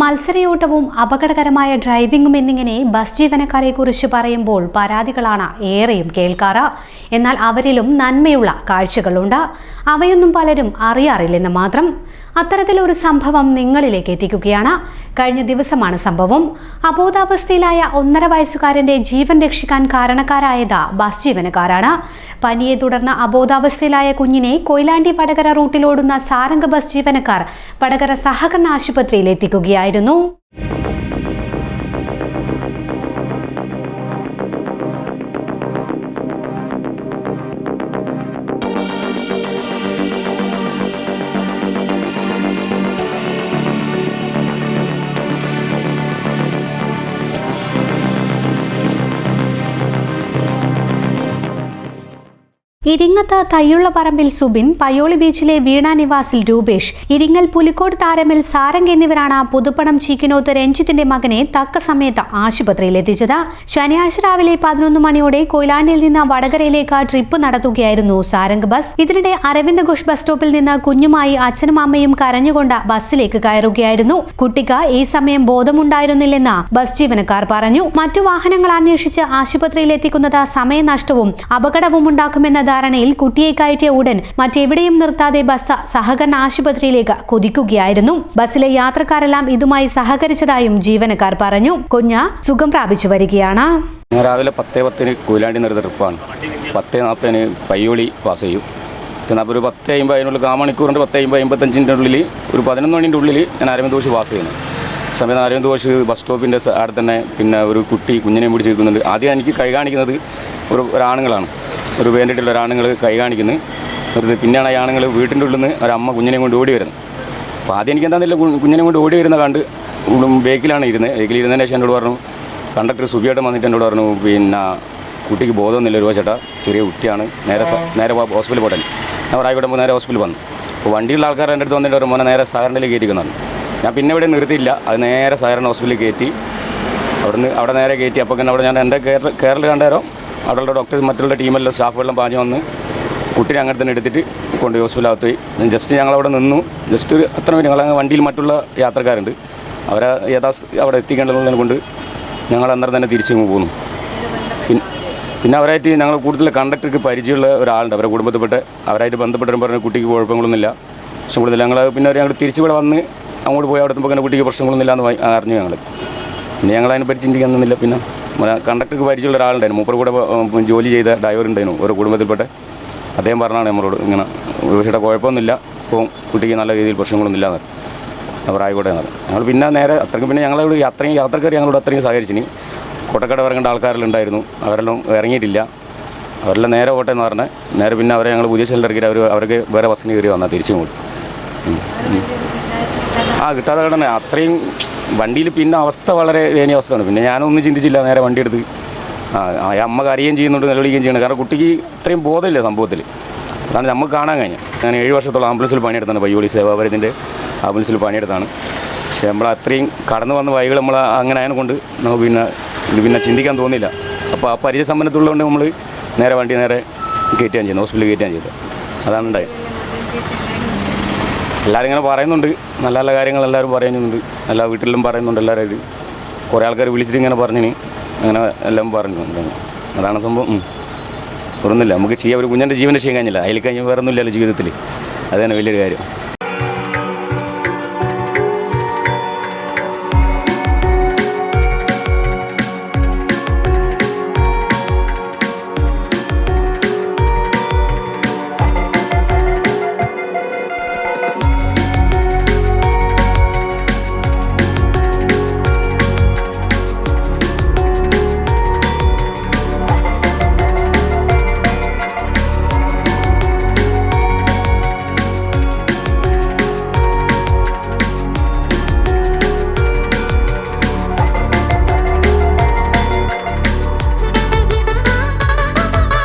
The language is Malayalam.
മത്സരയോട്ടവും അപകടകരമായ ഡ്രൈവിംഗും എന്നിങ്ങനെ ബസ് ജീവനക്കാരെ കുറിച്ച് പറയുമ്പോൾ പരാതികളാണ് ഏറെയും കേൾക്കാറ്. എന്നാൽ അവരിലും നന്മയുള്ള കാഴ്ചകളുണ്ട്. അവയൊന്നും പലരും അറിയാറില്ലെന്ന് മാത്രം. അത്തരത്തിലൊരു സംഭവം നിങ്ങളിലേക്ക് എത്തിക്കുകയാണ്. കഴിഞ്ഞ ദിവസമാണ് സംഭവം. അബോധാവസ്ഥയിലായ ഒന്നര വയസ്സുകാരന്റെ ജീവൻ രക്ഷിക്കാൻ കാരണക്കാരായത് ബസ് ജീവനക്കാരാണ് പനിയെ തുടർന്ന് അബോധാവസ്ഥയിലായ കുഞ്ഞിനെ കൊയിലാണ്ടി വടകര റൂട്ടിലോടുന്ന സാരംഗ ബസ് ജീവനക്കാർ വടകര സഹകരണ ആശുപത്രിയിൽ എത്തിക്കുകയായിരുന്നു ഇരിങ്ങത്ത് തയ്യുള്ള പറമ്പിൽ സുബിൻ പയോളി ബീച്ചിലെ വീണ നിവാസിൽ രൂപേഷ് ഇരിങ്ങൽ പുലിക്കോട് താരമിൽ സാരംഗ് എന്നിവരാണ് പുതുപ്പണം ചീക്കിനോത്ത് രഞ്ജിത്തിന്റെ മകനെ തക്ക സമയത്ത് ആശുപത്രിയിൽ എത്തിച്ചത്. ശനിയാഴ്ച രാവിലെ പതിനൊന്ന് മണിയോടെ കൊയിലാണ്ടിയിൽ നിന്ന് വടകരയിലേക്ക് ട്രിപ്പ് നടത്തുകയായിരുന്നു സാരംഗ് ബസ്. ഇതിനിടെ അരവിന്ദ് ഘോഷ് ബസ് സ്റ്റോപ്പിൽ നിന്ന് കുഞ്ഞുമായി അച്ഛനും അമ്മയും കരഞ്ഞുകൊണ്ട് ബസ്സിലേക്ക് കയറുകയായിരുന്നു. കുട്ടിക്ക് ഈ സമയം ബോധമുണ്ടായിരുന്നില്ലെന്ന് ബസ് ജീവനക്കാർ പറഞ്ഞു. മറ്റു വാഹനങ്ങൾ അന്വേഷിച്ച് ആശുപത്രിയിൽ എത്തിക്കുന്നത് സമയനഷ്ടവും അപകടവും ഉണ്ടാക്കുമെന്ന ധാരണയിൽ കുട്ടിയെ കയറ്റിയ ഉടൻ മറ്റെവിടെയും നിർത്താതെ ബസ് സഹകരണ ആശുപത്രിയിലേക്ക് കുതിക്കുകയായിരുന്നു. ബസ്സിലെ യാത്രക്കാരെല്ലാം ഇതുമായി സഹകരിച്ചതായും ജീവനക്കാർ പറഞ്ഞു. കുഞ്ഞ് സുഖം പ്രാപിച്ചു വരികയാണ്. രാവിലെ പത്തേ പത്തിന് കൂലാണ്ടി നിർത്ത ട്രിപ്പാണ്. പത്തേ നാൽപ്പതിന് പയ്യോളി പാസ് ചെയ്യും. അപ്പോൾ ഒരു പത്ത് അമ്പത് അതിനുള്ളിൽ കാ മണിക്കൂറിന്റെ പത്ത് അമ്പത് അമ്പത്തഞ്ചിന്റെ ഉള്ളിൽ ഒരു പതിനൊന്ന് മണിന്റെ ഉള്ളിൽ ഞാൻ അരവിന്ദ് ഘോഷ് പാസ് ചെയ്യുന്നു. സമയത്ത് അരവിന്ദ് ഘോഷ് ബസ് സ്റ്റോപ്പിന്റെ അവിടെ തന്നെ പിന്നെ ഒരു കുട്ടി കുഞ്ഞിനെയും പിടിച്ച് നിൽക്കുന്നുണ്ട്. ആദ്യം എനിക്ക് കൈ കാണിക്കുന്നത് ഒരു ഒരാണുങ്ങളാണ്. ഒരു വേണ്ടിയിട്ടുള്ള ഒരാണുങ്ങൾ കൈ കാണിക്കുന്നത് നിർത്തി പിന്നെയാണ് ഈ ആണുങ്ങൾ വീട്ടിന്റെ ഉള്ളിൽ നിന്ന് ഒരമ്മ കുഞ്ഞിനെ കൊണ്ട് ഓടി വരുന്നത്. അപ്പോൾ ആദ്യം എനിക്ക് എന്താണെന്നില്ല കുഞ്ഞിനെ കൊണ്ട് ഓടി വരുന്ന കണ്ട് ബേക്കിലാണ് ഇരുന്നത്. ബേക്കിൽ ഇരുന്നതിന് ശേഷം എന്നോട് പറഞ്ഞു കണ്ടക്ടർ സുബിയായിട്ട് വന്നിട്ട് എന്നോട് പറഞ്ഞു പിന്നെ കുട്ടിക്ക് ബോധമൊന്നുമില്ല ഒരു ചേട്ടാ ചെറിയ കുട്ടിയാണ്. നേരെ നേരെ ഹോസ്പിറ്റലിൽ പോട്ടെ. ഞാൻ പറയുമ്പോൾ നേരെ ഹോസ്പിറ്റലിൽ വന്നു. അപ്പോൾ വണ്ടിയുള്ള ആൾക്കാർ എന്റെ അടുത്ത് വന്നിട്ട് ഒരു മോനെ നേരെ സഹകരണയിൽ കയറ്റിക്കുന്നതാണ് ഞാൻ പിന്നെ ഇവിടെ നിർത്തിയില്ല. അത് നേരെ സഹകരണ ഹോസ്പിറ്റലിൽ കയറ്റി. അവിടുന്ന് അവിടെ നേരെ കയറ്റി. അപ്പോൾ തന്നെ അവിടെ ഞാൻ എന്റെ കേരള കെയറിൽ കണ്ടേരോ അവിടെയുള്ള ഡോക്ടർ മറ്റുള്ള ടീമെല്ലാം സ്റ്റാഫുകളെല്ലാം പാഞ്ഞു വന്ന് കുട്ടിനെ അങ്ങനെ തന്നെ എടുത്തിട്ട് കൊണ്ട് ഹോസ്പിറ്റലകത്ത് പോയി. ജസ്റ്റ് ഞങ്ങൾ അവിടെ നിന്നു. ജസ്റ്റ് അത്ര മിനിറ്റ് ഞങ്ങൾ വണ്ടിയിൽ മറ്റുള്ള യാത്രക്കാരുണ്ട്. അവരെ യഥാ അവിടെ എത്തിക്കേണ്ടതുള്ളതിനെ കൊണ്ട് ഞങ്ങൾ അന്നേരം തന്നെ തിരിച്ചു പോകുന്നു പിന്നെ പിന്നെ അവരായിട്ട് ഞങ്ങൾ കൂടുതൽ കണ്ടക്ടർക്ക് പരിചയമുള്ള ഒരാളുണ്ട്. അവരുടെ കുടുംബത്തിൽപ്പെട്ട് അവരായിട്ട് ബന്ധപ്പെട്ടവരും പറഞ്ഞ കുട്ടിക്ക് കുഴപ്പങ്ങളൊന്നുമില്ല. പക്ഷെ കൂടുതൽ ഞങ്ങൾ പിന്നെ അവർ ഞങ്ങൾ തിരിച്ചു ഇവിടെ വന്ന് അങ്ങോട്ട് പോയി അവിടെ എത്തുമ്പോൾ കുട്ടിക്ക് പ്രശ്നങ്ങളൊന്നുമില്ല എന്ന് അറിഞ്ഞു ഞങ്ങൾ പിന്നെ ഞങ്ങൾ അതിനെപ്പറ്റി ചിന്തിക്കുന്നില്ല പിന്നെ മറ്റേ കണ്ടക്ടർക്ക് പരിചയമുള്ള ഒരാളുണ്ടായിരുന്നു. മൂപ്പർ കൂടെ ജോലി ചെയ്ത ഡ്രൈവർ ഉണ്ടായിരുന്നു. ഒരു കുടുംബത്തിൽപ്പെട്ട അദ്ദേഹം പറഞ്ഞാണ് നമ്മളോട് ഇങ്ങനെ പക്ഷേ കുഴപ്പമൊന്നുമില്ല. ഇപ്പോൾ കുട്ടിക്ക് നല്ല രീതിയിൽ പ്രശ്നങ്ങളൊന്നുമില്ല എന്ന് അവർ ആയിക്കോട്ടെ എന്ന് പറഞ്ഞു. ഞങ്ങൾ പിന്നെ നേരെ അത്രയ്ക്ക് പിന്നെ ഞങ്ങളോട് അത്രയും യാത്രക്കാർ ഞങ്ങളോട് അത്രയും സഹകരിച്ചിനി കോട്ടക്കട ഇറങ്ങേണ്ട ആൾക്കാരെല്ലാം അവരെല്ലാം ഇറങ്ങിയിട്ടില്ല. അവരെല്ലാം നേരെ ഓട്ടെ എന്ന് പറഞ്ഞാൽ നേരെ പിന്നെ അവരെ ഞങ്ങൾ പുതിയ ഷെൽട്ടർ അവർ അവർക്ക് വേറെ ബസ്സിന് കയറി വന്നാൽ തിരിച്ചു പോകും ആ കിട്ടാതെ കിടന്നെ. അത്രയും വണ്ടിയിൽ പിന്നെ അവസ്ഥ വളരെ ദയനീയ അവസ്ഥയാണ്. പിന്നെ ഞാനൊന്നും ചിന്തിച്ചില്ല നേരെ വണ്ടി എടുത്ത്. ആ അമ്മ കരയുകയും ചെയ്യുന്നുണ്ട് നിലവിളിക്കുകയും ചെയ്യണം കാരണം കുട്ടിക്ക് ഇത്രയും ബോധമില്ല സംഭവത്തിൽ. അതാണ് നമുക്ക് കാണാൻ കഴിഞ്ഞ. ഞാൻ ഏഴ് വർഷത്തോളം ആംബുലൻസിൽ പണിയെടുത്താണ് പയ്യോളി സേവാപരത്തിന്റെ ആംബുലൻസിൽ പണിയെടുത്താണ്. പക്ഷെ നമ്മൾ അത്രയും കടന്നു വന്ന വഴികൾ നമ്മൾ അങ്ങനെ ആയതിനെ കൊണ്ട് നമുക്ക് പിന്നെ ഇത് പിന്നെ ചിന്തിക്കാൻ തോന്നില്ല അപ്പോൾ ആ പരിചയസമ്പന്നത്തുള്ളതുകൊണ്ട് നമ്മൾ നേരെ വണ്ടി നേരെ കയറ്റുകയാണ് ചെയ്യുന്നത് ഹോസ്പിറ്റലിൽ കയറ്റുകയാണ് ചെയ്തത് അതാണ് ഉണ്ടായത്. എല്ലാവരും ഇങ്ങനെ പറയുന്നുണ്ട്. നല്ല നല്ല കാര്യങ്ങൾ എല്ലാവരും പറയുന്നുണ്ട്. എല്ലാ വീട്ടിലും പറയുന്നുണ്ട് എല്ലാവരും. കുറേ ആൾക്കാർ വിളിച്ചിട്ട് ഇങ്ങനെ പറഞ്ഞിന്. അങ്ങനെ എല്ലാം പറഞ്ഞു. അതാണ് സംഭവം. ഒന്നുമില്ല നമുക്ക് ചെയ്യാൻ ഒരു കുഞ്ഞിന്റെ ജീവൻ ചെയ്യാൻ കഴിഞ്ഞില്ല. അതിൽ കഴിഞ്ഞ് വേറെ ഒന്നുമില്ലല്ലോ ജീവിതത്തിൽ. അതാണ് വലിയൊരു കാര്യം.